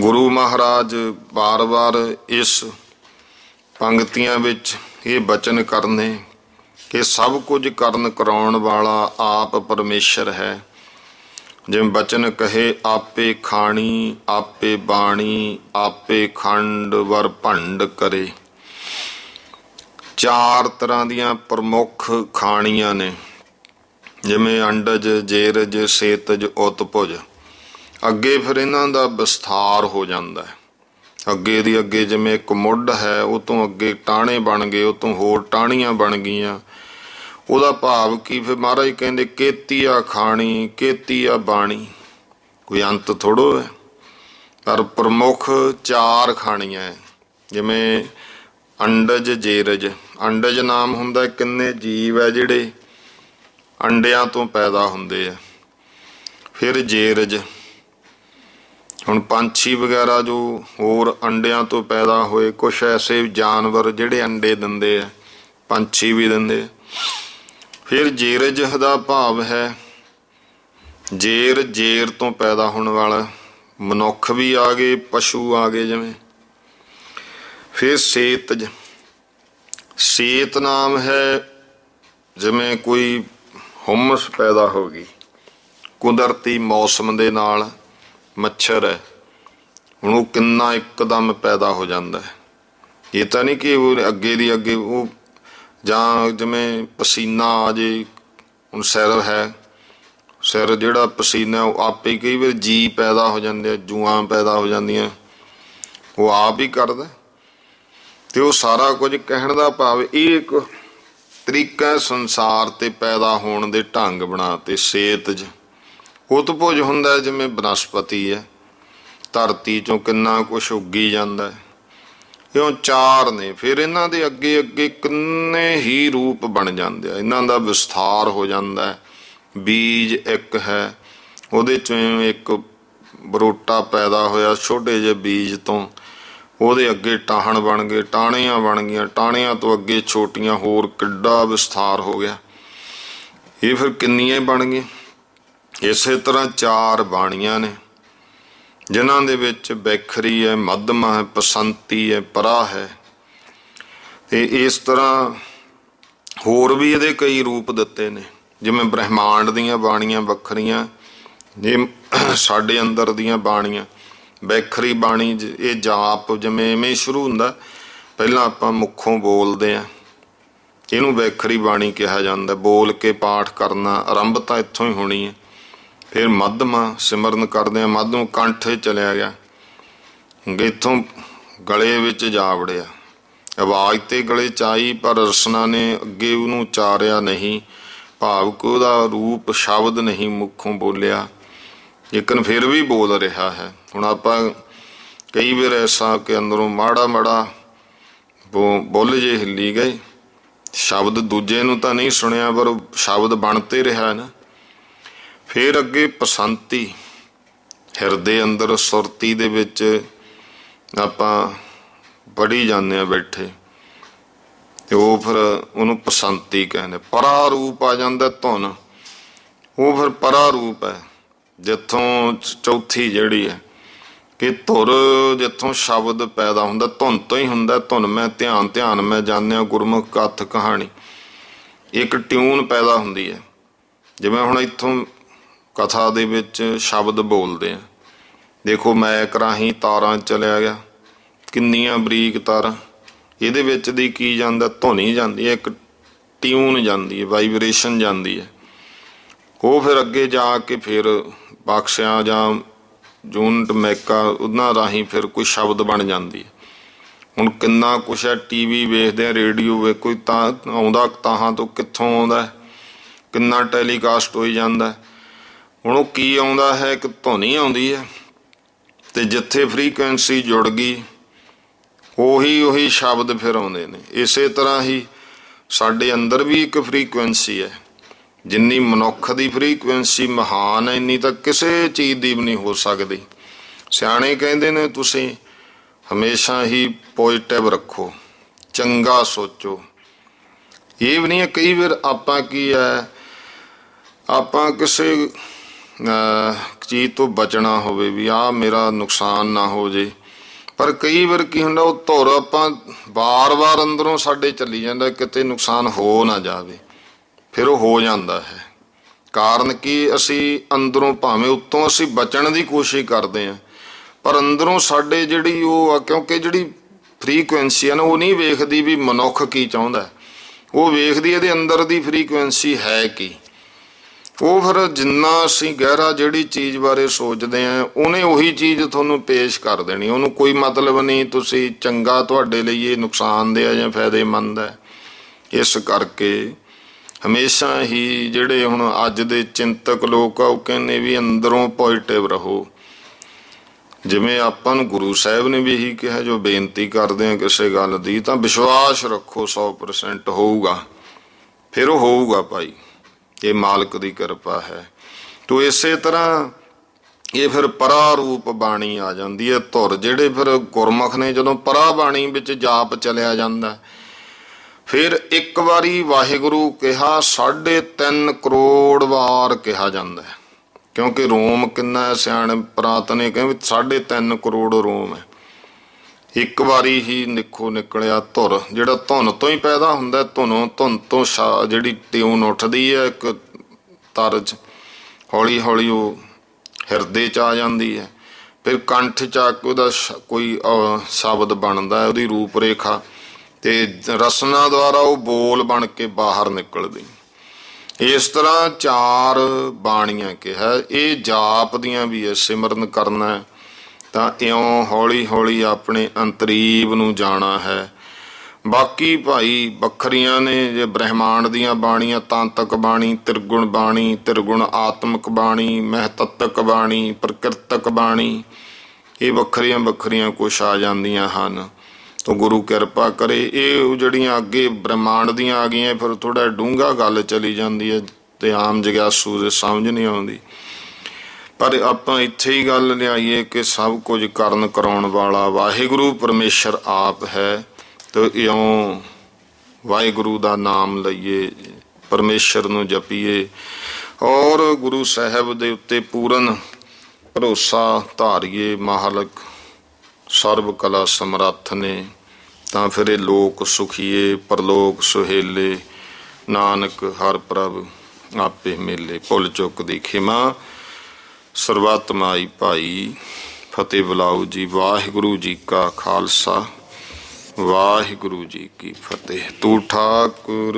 ਗੁਰੂ ਮਹਾਰਾਜ ਵਾਰ ਵਾਰ ਇਸ ਪੰਕਤੀਆਂ ਵਿੱਚ ਇਹ ਬਚਨ ਕਰਨੇ ਕਿ ਸਭ ਕੁਝ ਕਰਨ ਕਰਾਉਣ ਵਾਲਾ ਆਪ ਪਰਮੇਸ਼ਰ ਹੈ। ਜਿਵੇਂ ਬਚਨ ਕਹੇ, ਆਪੇ ਖਾਣੀ, ਆਪੇ ਬਾਣੀ, ਆਪੇ ਖੰਡ ਵਰ ਭੰਡ ਕਰੇ। ਚਾਰ ਤਰ੍ਹਾਂ ਦੀਆਂ ਪ੍ਰਮੁੱਖ ਖਾਣੀਆਂ ਨੇ, ਜਿਵੇਂ ਅੰਡਜ, ਜੇਰਜ, ਸੇਤਜ, ਉਤਪੁਜ। ਅੱਗੇ ਫਿਰ ਇਹਨਾਂ ਦਾ ਵਿਸਥਾਰ ਹੋ ਜਾਂਦਾ ਹੈ। ਅੱਗੇ ਦੀ ਅੱਗੇ ਜਿਵੇਂ ਇੱਕ ਮੁੱਢ ਹੈ, ਉਹ ਤੋਂ ਅੱਗੇ ਟਾਣੇ ਬਣ ਗਏ, ਉਹ ਤੋਂ ਹੋਰ ਟਾਹਣੀਆਂ ਬਣ ਗਈਆਂ। ਉਹਦਾ ਭਾਵ ਕੀ? ਫਿਰ ਮਹਾਰਾਜ ਕਹਿੰਦੇ ਕੇਤੀਆ ਖਾਣੀ ਕੇਤੀਆ ਬਾਣੀ। ਕੋਈ ਅੰਤ ਥੋੜੋ ਹੈ। ਪਰ ਪ੍ਰਮੁੱਖ ਚਾਰ ਖਾਣੀਆਂ ਹੈ। ਜਿਵੇਂ ਅੰਡਜ ਜੇਰਜ। ਅੰਡਜ ਨਾਮ ਹੁੰਦਾ ਕਿੰਨੇ? ਜੀਵ ਹੈ ਜਿਹੜੇ ਅੰਡਿਆਂ ਤੋਂ ਪੈਦਾ ਹੁੰਦੇ ਆ। ਫਿਰ ਜੇਰਜ। ਹੁਣ ਪੰਛੀ ਵਗੈਰਾ ਜੋ ਹੋਰ ਅੰਡਿਆਂ ਤੋਂ ਪੈਦਾ ਹੋਏ ਕੁਝ ਐਸੇ ਜਾਨਵਰ ਜਿਹੜੇ ਅੰਡੇ ਦਿੰਦੇ ਆ, ਪੰਛੀ ਵੀ ਦਿੰਦੇ ਆ। ਫਿਰ ਜੇਰਜ ਦਾ ਭਾਵ ਹੈ, ਜੇਰ ਜੇਰ ਤੋਂ ਪੈਦਾ ਹੋਣ ਵਾਲਾ ਮਨੁੱਖ ਵੀ ਆ ਗਏ, ਪਸ਼ੂ ਆ ਗਏ ਜਿਵੇਂ। ਫਿਰ ਸੇਤਜ ਸੇਤ ਨਾਮ ਹੈ ਜਿਵੇਂ ਕੋਈ ਹੁਮਸ ਪੈਦਾ ਹੋ ਗਈ, ਕੁਦਰਤੀ ਮੌਸਮ ਦੇ ਨਾਲ। ਮੱਛਰ ਹੈ। ਹੁਣ ਉਹ ਕਿੰਨਾ ਇੱਕਦਮ ਪੈਦਾ ਹੋ ਜਾਂਦਾ ਹੈ। ਇਹ ਤਾਂ ਨਹੀਂ ਕਿ ਉਹ ਅੱਗੇ ਦੀ ਅੱਗੇ ਉਹ ਜਾਂ ਜਿਵੇਂ ਪਸੀਨਾ ਆ ਜੇ, ਹੁਣ ਸਿਰ ਹੈ। ਸਿਰ ਜਿਹੜਾ ਪਸੀਨਾ, ਉਹ ਆਪੇ ਕਈ ਵਾਰ ਜੀ ਪੈਦਾ ਹੋ ਜਾਂਦੇ ਆ, ਜੂਆਂ ਪੈਦਾ ਹੋ ਜਾਂਦੀਆਂ। ਉਹ ਆਪ ਹੀ ਕਰਦਾ ਤੇ ਉਹ ਸਾਰਾ ਕੁਝ ਕਹਿਣ ਦਾ ਭਾਵ ਇਹ ਇੱਕ ਤਰੀਕਾ ਸੰਸਾਰ ਤੇ ਪੈਦਾ ਹੋਣ ਦੇ ਢੰਗ ਬਣਾ ਤੇ ਸੇਤਜ ਉਤਪੁਜ ਹੁੰਦਾ ਜਿਵੇਂ ਬਨਸਪਤੀ ਹੈ, ਧਰਤੀ ਚੋਂ ਕਿੰਨਾ ਕੁਝ ਉੱਗੀ ਜਾਂਦਾ ਹੈ। ਇਉਂ ਚਾਰ ਨੇ, ਫਿਰ ਇਹਨਾਂ ਦੇ ਅੱਗੇ ਅੱਗੇ ਕਿੰਨੇ ਹੀ ਰੂਪ ਬਣ ਜਾਂਦੇ ਆ। ਇਹਨਾਂ ਦਾ ਵਿਸਥਾਰ ਹੋ ਜਾਂਦਾ ਹੈ। ਬੀਜ ਇੱਕ ਹੈ, ਉਹਦੇ ਚੋਂ ਇੱਕ ਬਰੋਟਾ ਪੈਦਾ ਹੋਇਆ ਛੋਟੇ ਜਿਹੇ ਬੀਜ ਤੋਂ। ਉਹਦੇ ਅੱਗੇ ਟਾਹਣ ਬਣ ਗਏ, ਟਾਹਣੀਆਂ ਬਣ ਗਈਆਂ। ਟਾਹਣੀਆਂ ਤੋਂ ਅੱਗੇ ਛੋਟੀਆਂ ਹੋਰ ਕਿੱਡਾ ਵਿਸਥਾਰ ਹੋ ਗਿਆ। ਇਹ ਫਿਰ ਕਿੰਨੀਆਂ ਬਣ ਗਈਆਂ। ਇਸੇ ਤਰ੍ਹਾਂ ਚਾਰ ਬਾਣੀਆਂ ਨੇ, ਜਿਨ੍ਹਾਂ ਦੇ ਵਿੱਚ ਬੈਖਰੀ ਹੈ, ਮੱਧਮਾ ਹੈ, ਪਸੰਤੀ ਹੈ, ਪਰਾ ਹੈ। ਤੇ ਇਸ ਤਰ੍ਹਾਂ ਹੋਰ ਵੀ ਇਹਦੇ ਕਈ ਰੂਪ ਦਿੱਤੇ ਨੇ, ਜਿਵੇਂ ਬ੍ਰਹਿਮੰਡ ਦੀਆਂ ਬਾਣੀਆਂ ਵੱਖਰੀਆਂ, ਜੇ ਸਾਡੇ ਅੰਦਰ ਦੀਆਂ ਬਾਣੀਆਂ। ਬੈਖਰੀ ਬਾਣੀ ਜ- ਇਹ ਜਾਪ ਜਿਵੇਂ ਐਵੇਂ ਹੀ ਸ਼ੁਰੂ ਹੁੰਦਾ, ਪਹਿਲਾਂ ਆਪਾਂ ਮੁੱਖੋਂ ਬੋਲਦੇ ਆ ਇਹਨੂੰ ਬੈਖਰੀ ਬਾਣੀ ਕਿਹਾ ਜਾਂਦਾ, ਬੋਲ ਕੇ ਪਾਠ ਕਰਨਾ ਆਰੰਭਤਾ ਇੱਥੋਂ ਹੀ ਹੋਣੀ ਹੈ। ਫਿਰ ਮੱਧਮਾ ਸਿਮਰਨ ਕਰਦੇ ਆ ਮੱਧਮ ਕੰਠ ਚਲਿਆ ਗਿਆ। ਗੇਥੋਂ ਗਲੇ ਵਿੱਚ ਜਾ ਵੜਿਆ। ਆਵਾਜ਼ ਤੇ ਗਲੇ ਚ ਆਈ ਪਰ ਰਸਨਾ ਨੇ ਅੱਗੇ ਉਹਨੂੰ ਚਾਰਿਆ ਨਹੀਂ। ਭਾਵ ਕਿ ਉਹਦਾ ਰੂਪ ਸ਼ਬਦ ਨਹੀਂ ਮੁਖੋਂ ਬੋਲਿਆ। ਲੇਕਿਨ ਫਿਰ ਵੀ ਬੋਲ ਰਿਹਾ ਹੈ। ਹੁਣ ਆਪਾਂ ਕਈ ਵਾਰ ਐਸਾ ਕਿ ਅੰਦਰੋਂ ਮਾੜਾ ਮਾੜਾ ਬੋ- ਬੁੱਲ ਜੇ ਹਿੱਲੀ ਗਏ। ਸ਼ਬਦ ਦੂਜੇ ਨੂੰ ਤਾਂ ਨਹੀਂ ਸੁਣਿਆ, ਪਰ ਸ਼ਬਦ ਬਣਤੇ ਰਿਹਾ ਨਾ। ਫਿਰ ਅੱਗੇ ਪਸੰਤੀ, ਹਿਰਦੇ ਅੰਦਰ ਸੁਰਤੀ ਦੇ ਵਿੱਚ ਆਪਾਂ ਬੜੀ ਜਾਂਦੇ ਆ ਬੈਠੇ। ਤੇ ਉਹ ਫਿਰ ਉਹਨੂੰ ਪਸੰਤੀ ਕਹਿੰਦੇ ਪਰਾ ਰੂਪ ਆ ਜਾਂਦਾ ਧੁਨ। ਉਹ ਫਿਰ ਪਰਾ ਰੂਪ ਹੈ, ਜਿੱਥੋਂ ਚੌਥੀ ਜਿਹੜੀ ਹੈ, ਕਿ ਧੁਰ ਜਿੱਥੋਂ ਸ਼ਬਦ ਪੈਦਾ ਹੁੰਦਾ, ਧੁਨ ਤੋਂ ਹੀ ਹੁੰਦਾ, ਧੁਨ ਮੈਂ ਧਿਆਨ ਧਿਆਨ ਮੈਂ ਜਾਣਿਆ ਗੁਰਮੁਖ ਕਥ ਕਹਾਣੀ। ਇੱਕ ਟਿਊਨ ਪੈਦਾ ਹੁੰਦੀ ਹੈ। ਜਿਵੇਂ ਹੁਣ ਇੱਥੋਂ ਕਥਾ ਦੇ ਵਿੱਚ ਸ਼ਬਦ ਬੋਲਦੇ ਆ। ਦੇਖੋ ਮੈਕ ਰਾਹੀਂ ਤਾਰਾਂ ਚਲਿਆ ਗਿਆ। ਕਿੰਨੀਆਂ ਬਰੀਕ ਤਾਰਾਂ। ਇਹਦੇ ਵਿੱਚ ਦੀ ਕੀ ਜਾਂਦਾ, ਧੁਨੀ ਜਾਂਦੀ ਹੈ, ਇੱਕ ਟਿਊਨ ਜਾਂਦੀ ਹੈ, ਵਾਈਬ੍ਰੇਸ਼ਨ ਜਾਂਦੀ ਹੈ। ਉਹ ਫਿਰ ਅੱਗੇ ਜਾ ਕੇ ਫਿਰ ਬਖਸ਼ਿਆ ਜਾਂ ਜੂਨਟ ਮੈਕਾ, ਉਹਨਾਂ ਰਾਹੀਂ ਫਿਰ ਕੋਈ ਸ਼ਬਦ ਬਣ ਜਾਂਦੀ ਹੈ। ਹੁਣ ਕਿੰਨਾ ਕੁਛ ਹੈ, ਟੀਵੀ ਵੇਖਦੇ ਆ ਰੇਡੀਓ ਵੇ ਕੋਈ ਤਾਂ ਆਉਂਦਾ, ਤਾਹਾਂ ਤੋਂ ਕਿੱਥੋਂ ਆਉਂਦਾ ਕਿੰਨਾ ਟੈਲੀਕਾਸਟ ਹੋਈ ਜਾਂਦਾ ਹੁਣ ਉਹ ਕੀ ਆਉਂਦਾ ਹੈ, ਇੱਕ ਧੁਨੀ ਆਉਂਦੀ ਹੈ ਤੇ ਜਿੱਥੇ ਫ੍ਰੀਕੁਐਂਸੀ ਜੁੜ ਗਈ, ਉਹੀ ਉਹੀ ਸ਼ਬਦ ਫਿਰ ਆਉਂਦੇ ਨੇ। ਇਸੇ ਤਰ੍ਹਾਂ ਹੀ ਸਾਡੇ ਅੰਦਰ ਵੀ ਇੱਕ ਫ੍ਰੀਕੁਐਂਸੀ ਹੈ। ਜਿੰਨੀ ਮਨੁੱਖ ਦੀ ਫ੍ਰੀਕੁਐਂਸੀ ਮਹਾਨ ਹੈ, ਇੰਨੀ ਤਾਂ ਕਿਸੇ ਚੀਜ਼ ਦੀ ਵੀ ਨਹੀਂ ਹੋ ਸਕਦੀ। ਸਿਆਣੇ ਕਹਿੰਦੇ ਨੇ, ਤੁਸੀਂ ਹਮੇਸ਼ਾ ਹੀ ਪੋਜ਼ਿਟਿਵ ਰੱਖੋ, ਚੰਗਾ ਸੋਚੋ। ਇਹ ਵੀ ਨਹੀਂ ਹੈ, ਕਈ ਵਾਰ ਆਪਾਂ ਕੀ ਹੈ, ਆਪਾਂ ਕਿਸੇ ਚੀਜ਼ ਤੋਂ ਬਚਣਾ ਹੋਵੇ ਵੀ ਆ ਮੇਰਾ ਨੁਕਸਾਨ ਨਾ ਹੋ ਜੇ। ਪਰ ਕਈ ਵਾਰ ਕੀ ਹੁੰਦਾ, ਉਹ ਧੁਰ ਆਪਾਂ ਬਾਰ-ਬਾਰ ਅੰਦਰੋਂ ਸਾਡੇ ਚੱਲੀ ਜਾਂਦਾ, ਕਿਤੇ ਨੁਕਸਾਨ ਹੋ ਨਾ ਜਾਵੇ। ਫਿਰ ਉਹ ਹੋ ਜਾਂਦਾ ਹੈ। ਕਾਰਨ ਕਿ, ਅਸੀਂ ਅੰਦਰੋਂ ਭਾਵੇਂ ਉੱਤੋਂ ਅਸੀਂ ਬਚਣ ਦੀ ਕੋਸ਼ਿਸ਼ ਕਰਦੇ ਹਾਂ, ਪਰ ਅੰਦਰੋਂ ਸਾਡੇ ਜਿਹੜੀ ਉਹ ਆ, ਕਿਉਂਕਿ ਜਿਹੜੀ ਫ੍ਰੀਕੁਐਂਸੀ ਆ ਨਾ, ਉਹ ਨਹੀਂ ਵੇਖਦੀ ਵੀ ਮਨੁੱਖ ਕੀ ਚਾਹੁੰਦਾ। ਉਹ ਵੇਖਦੀ ਇਹਦੇ ਅੰਦਰ ਦੀ ਫ੍ਰੀਕੁਐਂਸੀ ਹੈ ਕੀ। ਉਹ ਫਿਰ ਜਿੰਨਾ ਅਸੀਂ ਗਹਿਰਾ ਜਿਹੜੀ ਚੀਜ਼ ਬਾਰੇ ਸੋਚਦੇ ਆ ਉਹਨੇ ਉਹੀ ਚੀਜ਼ ਤੁਹਾਨੂੰ ਪੇਸ਼ ਕਰ ਦੇਣੀ। ਉਹਨੂੰ ਕੋਈ ਮਤਲਬ ਨਹੀਂ, ਤੁਸੀਂ ਚੰਗਾ ਤੁਹਾਡੇ ਲਈ ਇਹ ਨੁਕਸਾਨਦੇਹ ਜਾਂ ਫਾਇਦੇਮੰਦ ਹੈ। ਇਸ ਕਰਕੇ ਹਮੇਸ਼ਾ ਹੀ ਜਿਹੜੇ ਹੁਣ ਅੱਜ ਦੇ ਚਿੰਤਕ ਲੋਕ ਆ, ਉਹ ਕਹਿੰਦੇ ਵੀ ਅੰਦਰੋਂ ਪੋਜ਼ਿਟਿਵ ਰਹੋ। ਜਿਵੇਂ ਆਪਾਂ ਨੂੰ ਗੁਰੂ ਸਾਹਿਬ ਨੇ ਵੀ ਇਹੀ ਕਿਹਾ, ਜੋ ਬੇਨਤੀ ਕਰਦੇ ਆ ਕਿਸੇ ਗੱਲ ਦੀ, ਤਾਂ ਵਿਸ਼ਵਾਸ ਰੱਖੋ 100% ਹੋਊਗਾ। ਫਿਰ ਉਹ ਹੋਊਗਾ ਭਾਈ। ਇਹ ਮਾਲਕ ਦੀ ਕਿਰਪਾ ਹੈ। ਤੋ ਇਸੇ ਤਰ੍ਹਾਂ ਇਹ ਫਿਰ ਪਰਾ ਰੂਪ ਬਾਣੀ ਆ ਜਾਂਦੀ ਹੈ ਧੁਰ, ਜਿਹੜੇ ਫਿਰ ਗੁਰਮੁਖ ਨੇ ਜਦੋਂ ਪਰਾ ਬਾਣੀ ਵਿੱਚ ਜਾਪ ਚਲਿਆ ਜਾਂਦਾ ਫਿਰ ਇੱਕ ਵਾਰੀ ਵਾਹਿਗੁਰੂ ਕਿਹਾ 3.5 ਕਰੋੜ ਵਾਰ ਕਿਹਾ ਜਾਂਦਾ ਹੈ। ਕਿਉਂਕਿ ਰੋਮ ਕਿੰਨਾ ਹੈ ਸਿਆਣੇ ਪ੍ਰਾਤ ਨੇ ਕਹਿੰਦੇ 3.5 ਕਰੋੜ ਰੋਮ ਹੈ। ਇੱਕ ਵਾਰੀ ਹੀ ਨਿੱਖੋ ਨਿਕਲਿਆ ਧੁਰ ਜਿਹੜਾ ਧੁਨ ਤੋਂ ਹੀ ਪੈਦਾ ਹੁੰਦਾ ਹੈ, ਧੁਨੋਂ ਧੁਨ ਤੋਂ ਸ਼ਾ- ਜਿਹੜੀ ਟਿਊਨ ਉੱਠਦੀ ਹੈ ਇੱਕ ਤਰਜ ਹੌਲੀ ਹੌਲੀ ਉਹ ਹਿਰਦੇ ਚ ਆ ਜਾਂਦੀ ਹੈ। ਫਿਰ ਕੰਠ ਚ ਆ ਕੇ ਉਹਦਾ ਸ਼- ਕੋਈ ਸ਼ਬਦ ਬਣਦਾ ਹੈ ਉਹਦੀ ਰੂਪ ਰੇਖਾ ਤੇ ਰਸਨਾ ਦੁਆਰਾ ਉਹ ਬੋਲ ਬਣ ਕੇ ਬਾਹਰ ਨਿਕਲਦੀ। ਇਸ ਤਰ੍ਹਾਂ ਚਾਰ ਬਾਣੀਆਂ ਕਿਹਾ ਇਹ ਜਾਪ ਦੀਆਂ ਵੀ ਹੈ ਸਿਮਰਨ ਕਰਨਾ ਹੈ। ਤਾਂ ਇਉਂ ਹੌਲੀ ਹੌਲੀ ਆਪਣੇ ਅੰਤਰੀਬ ਨੂੰ ਜਾਣਾ ਹੈ। ਬਾਕੀ ਭਾਈ ਵੱਖਰੀਆਂ ਨੇ ਜੇ ਬ੍ਰਹਮਾਂਡ ਦੀਆਂ ਬਾਣੀਆਂ, ਤਾਂਤਕ ਬਾਣੀ, ਤ੍ਰਿਗੁਣ ਬਾਣੀ, ਤ੍ਰਿਗੁਣ ਆਤਮਕ ਬਾਣੀ, ਮਹਤਤਕ ਬਾਣੀ, ਪ੍ਰਕਿਰਤਕ ਬਾਣੀ, ਇਹ ਵੱਖਰੀਆਂ ਵੱਖਰੀਆਂ ਕੁਛ ਆ ਜਾਂਦੀਆਂ ਹਨ। ਤੋ ਗੁਰੂ ਕਿਰਪਾ ਕਰੇ, ਇਹ ਜਿਹੜੀਆਂ ਅੱਗੇ ਬ੍ਰਹਮਾਂਡ ਦੀਆਂ ਆ ਗਈਆਂ, ਫਿਰ ਥੋੜਾ ਡੂੰਘਾ ਗੱਲ ਚਲੀ ਜਾਂਦੀ ਹੈ ਤੇ ਆਮ ਜਗਿਆਸੂ ਦੇ ਸਮਝ ਨਹੀਂ ਆਉਂਦੀ। ਪਰ ਆਪਾਂ ਇੱਥੇ ਹੀ ਗੱਲ ਲਿਆਈਏ ਕਿ ਸਭ ਕੁਝ ਕਰਨ ਕਰਾਉਣ ਵਾਲਾ ਵਾਹਿਗੁਰੂ ਪਰਮੇਸ਼ਰ ਆਪ ਹੈ। ਤੇ ਇਉਂ ਵਾਹਿਗੁਰੂ ਦਾ ਨਾਮ ਲਈਏ, ਪਰਮੇਸ਼ਰ ਨੂੰ ਜਪੀਏ। ਔਰ ਗੁਰੂ ਸਾਹਿਬ ਦੇ ਉੱਤੇ ਪੂਰਨ ਭਰੋਸਾ ਧਾਰੀਏ ਮਹਾਲਕ ਸਰਬ ਕਲਾ ਸਮਰੱਥ ਨੇ। ਤਾਂ ਫਿਰ ਇਹ ਲੋਕ ਸੁਖੀਏ, ਪਰਲੋਕ ਸੁਹੇਲੇ, ਨਾਨਕ ਹਰ ਪ੍ਰਭ ਆਪੇ ਮੇਲੇ। ਭੁੱਲ ਚੁੱਕ ਦੀ ਖਿਮਾ। ਸਰਬੱਤਮਾਈ ਭਾਈ ਫਤਿਹ ਬੁਲਾਓ ਜੀ, ਵਾਹਿਗੁਰੂ ਜੀ ਕਾ ਖਾਲਸਾ, ਵਾਹਿਗੁਰੂ ਜੀ ਕੀ ਫਤਿਹ। ਤੂ ਠਾਕੁਰ